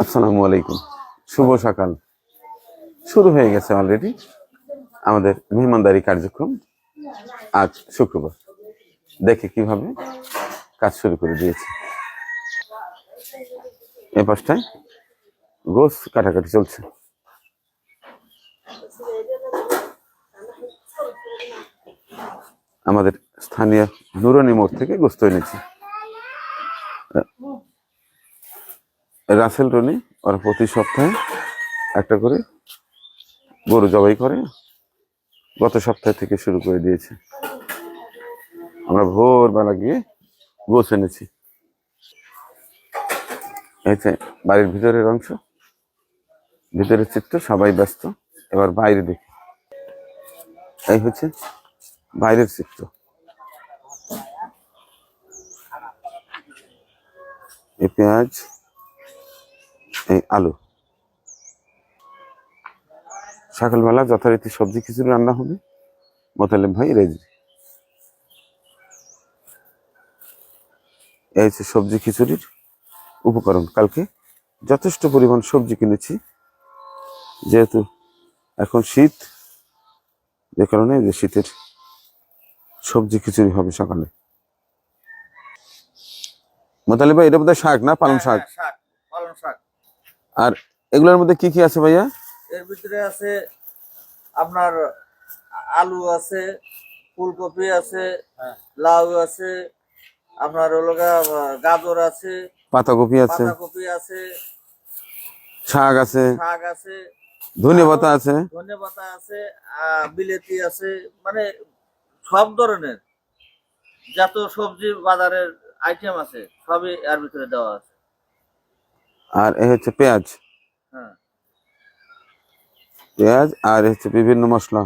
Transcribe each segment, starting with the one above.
আসসালামু আলাইকুম। শুভ সকাল। শুরু হয়ে গেছে অলরেডি আমাদের মেহমানদারি কার্যক্রম। আজ শুক্রবার। দেখে কীভাবে কাজ শুরু করে দিয়েছে। এ পাশটায় গোস কাটাকাটি চলছে। আমাদের স্থানীয় নুরানি মোড় থেকে গোস্ত এনেছি। রাসেল রনি, ওরা প্রতি সপ্তাহে একটা করে গরু জবাই করে, গত সপ্তাহ থেকে শুরু করে দিয়েছে। আমরা ভোরবেলা গিয়ে গোছ এনেছি। যে বাড়ির ভিতরের অংশ, ভিতরের চিত্র, সবাই ব্যস্ত, এবার বাইরে দেখি। এই হচ্ছে বাইরের চিত্র। এই পেঁয়াজ, এই আলু। সকালবেলা যথারীতি সবজি খিচুড়ি রান্না হবে। মোতালেব ভাই রেজি এই হচ্ছে সবজি খিচুড়ির উপকরণ। কালকে যথেষ্ট পরিমাণ সবজি কিনেছি। যেহেতু এখন শীত, যে কারণে যে শীতের সবজি খিচুড়ি হবে সকালে। মোতালেব ভাই এটা বোধহয় শাক না? পালং শাক? হ্যাঁ, শাক পালং শাক। আর এগুলোর মধ্যে কি কি আছে ভাইয়া? এর ভিতরে আছে আপনার আলু আছে ফুলকপি আছে লাউ আছে আপনার হলো গাজর আছে পাতাকপি আছে। বাঁধাকপি আছে শাক আছে। শাক আছে। ধনে পাতা আছে। ধনে পাতা আছে আহ, বিলেতি আছে মানে সব ধরনের যত সবজি বাজারের আইটেম আছে সবই এর ভিতরে দেওয়া আছে। আর এ হচ্ছে পেঁয়াজ। হ্যাঁ। পেঁয়াজ আর হচ্ছে বিভিন্ন মশলা।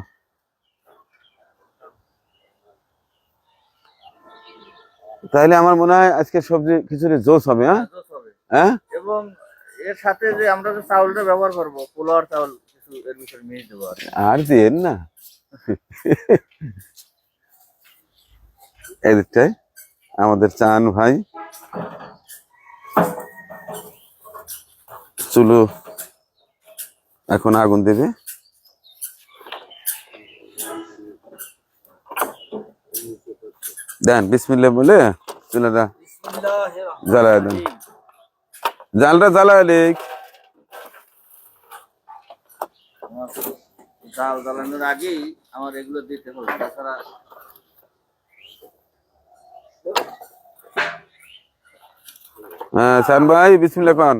তাহলে আমার মনে হয় আজকে সবজি খিচুড়ি জোস হবে হ্যাঁ? জোস হবে। হ্যাঁ? এবং এর সাথে যে আমরা যে চাউলটা ব্যবহার করব পোলাওয়ার চাউল কিছু এর ভিতরে মিশিয়ে দেবো আর দিয়েন না। এদিকটায় আমাদের চান ভাই। চুলো এখন আগুন দেবে। দেন বিসমিল্লা বলে চুলাটা জ্বালায় দেন। জালটা জ্বালালে আমার জাল জ্বালানোর আগেই আমার এগুলো দিতে হবে, তাছাড়া হ্যাঁ চান ভাই বিসমিল্লা খান।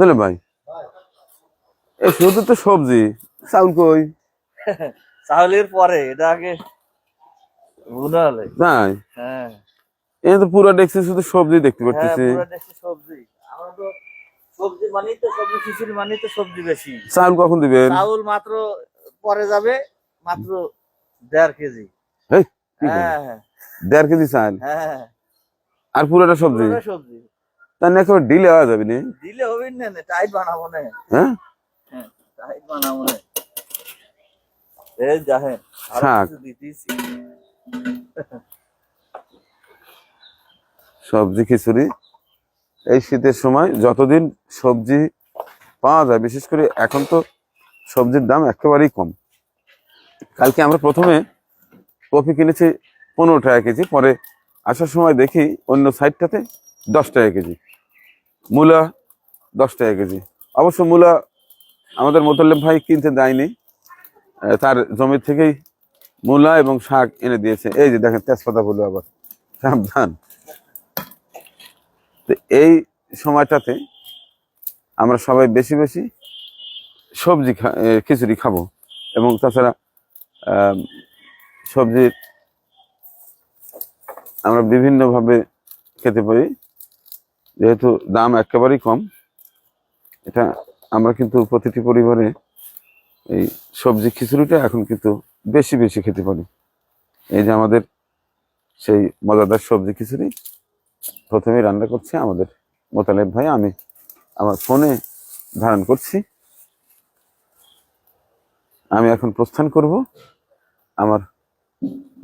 বুঝলে ভাই? এই শুধু তো সবজি। চাউল কই? চাউলের পরে এটা আগে বুনা হলে। তাই? হ্যাঁ। এই তো পুরো দেখছি শুধু সবজি দেখতে হ্যাঁ পাচ্ছি পুরো দেখছি সবজি। আমরা তো সবজি মানেই তো সবজি খিচুড়ি মানেই তো সবজি বেশি। চাউল কখন দিবেন? চাউল মাত্র পরে যাবে মাত্র দেড় কেজি? হ্যাঁ হ্যাঁ। দেড় কেজি চাল? হ্যাঁ। আর পুরোটা সবজি? পুরোটা সবজি। তার একেবারে ডিলে হওয়া যাবে নি? দিলে হবে না টাইট বানাবো না। হ্যাঁ? হ্যাঁ টাইট বানাবো না। এই যাহে দিতেছি। সবজি খিচুড়ি এই শীতের সময় যতদিন সবজি পাওয়া যায় বিশেষ করে এখন তো সবজির দাম একেবারেই কম। কালকে আমরা প্রথমে কফি কিনেছি পনেরো টাকা কেজি পরে আসার সময় দেখি অন্য সাইডটাতে দশ টাকা কেজি। মূলা দশ টাকা কেজি। অবশ্য মূলা আমাদের মোতাল্লেব ভাই কিনতে দেয়নি। তার জমি থেকেই মূলা এবং শাক এনে দিয়েছে। এই যে দেখেন, তেজপাতা বলে আবার। সাবধান। তো এই সময়টাতে আমরা সবাই বেশি বেশি সবজি খিচুড়ি খাব এবং তাছাড়া সবজির আমরা বিভিন্নভাবে খেতে পারি। যেহেতু দাম একেবারেই কম, এটা আমরা কিন্তু প্রতিটি পরিবারে এই সবজি খিচুড়িটা এখন কিন্তু বেশি বেশি খেতে পারি। এই যে আমাদের সেই মজাদার সবজি খিচুড়ি, প্রথমেই রান্না করছে আমাদের মোতালেব ভাই, আমি আমার ফোনে ধারণ করছি। আমি এখন প্রস্থান করব আমার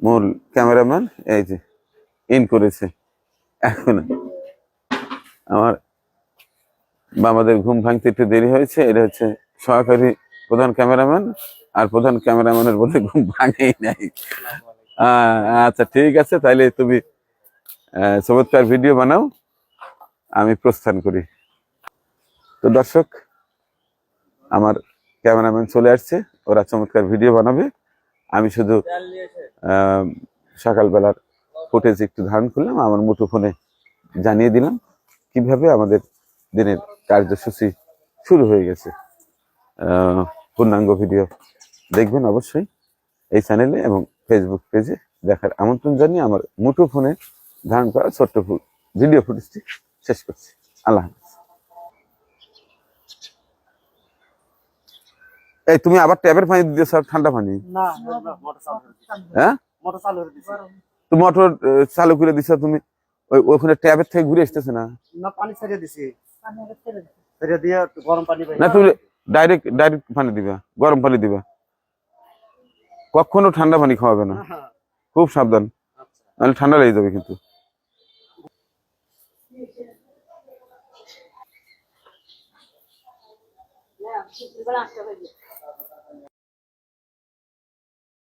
মূল ক্যামেরাম্যান, এই যে ইন করেছে এখন। আমার বা আমাদের ঘুম ভাঙতে একটু দেরি হয়েছে, এটা হচ্ছে সহকারী প্রধান ক্যামেরাম্যান, আর প্রধান ক্যামেরাম্যানের বলে ঘুম ভাঙেই নাই। আচ্ছা ঠিক আছে, তাইলে তুমি চমৎকার ভিডিও বানাও, আমি প্রস্থান করি। তো দর্শক, আমার ক্যামেরাম্যান চলে আসছে, ওরা চমৎকার ভিডিও বানাবে। আমি শুধু সকালবেলার ফুটেজ একটু ধারণ করলাম, আমার মুঠো ফোনে জানিয়ে দিলাম। কীভাবে আমাদের দিনের কার্যসূচি শুরু হয়ে গেছে। পূর্ণাঙ্গ ভিডিও দেখবেন অবশ্যই এই চ্যানেলে এবং ফেসবুক পেজে দেখার আমন্ত্রণ জানিয়ে আমার মুঠো ফোনে ধারণ করা ছোট্ট ভিডিও ফুটেজটি শেষ করছি। আল্লাহ হাফেজ। এই তুমি আবার ট্যাবের পানি দিয়েছ আর ঠান্ডা পানি? না। মোটর চালু করে দিছি হ্যাঁ? মোটর চালু করে দিছি। তো মোটর চালু করে দিছ তুমি? ওই ওখানে ট্যাবের থেকে ঘুরে আসতেছে না? না পানি ছেড়ে দিছি। ছেড়ে দিয়ে গরম পানি না তুমি ডাইরেক্ট ডাইরেক্ট পানি দিবা গরম পানি দিবা। কখনো ঠান্ডা পানি খাওয়াবে না। খুব সাবধান। নাহলে ঠান্ডা লেগে যাবে কিন্তু।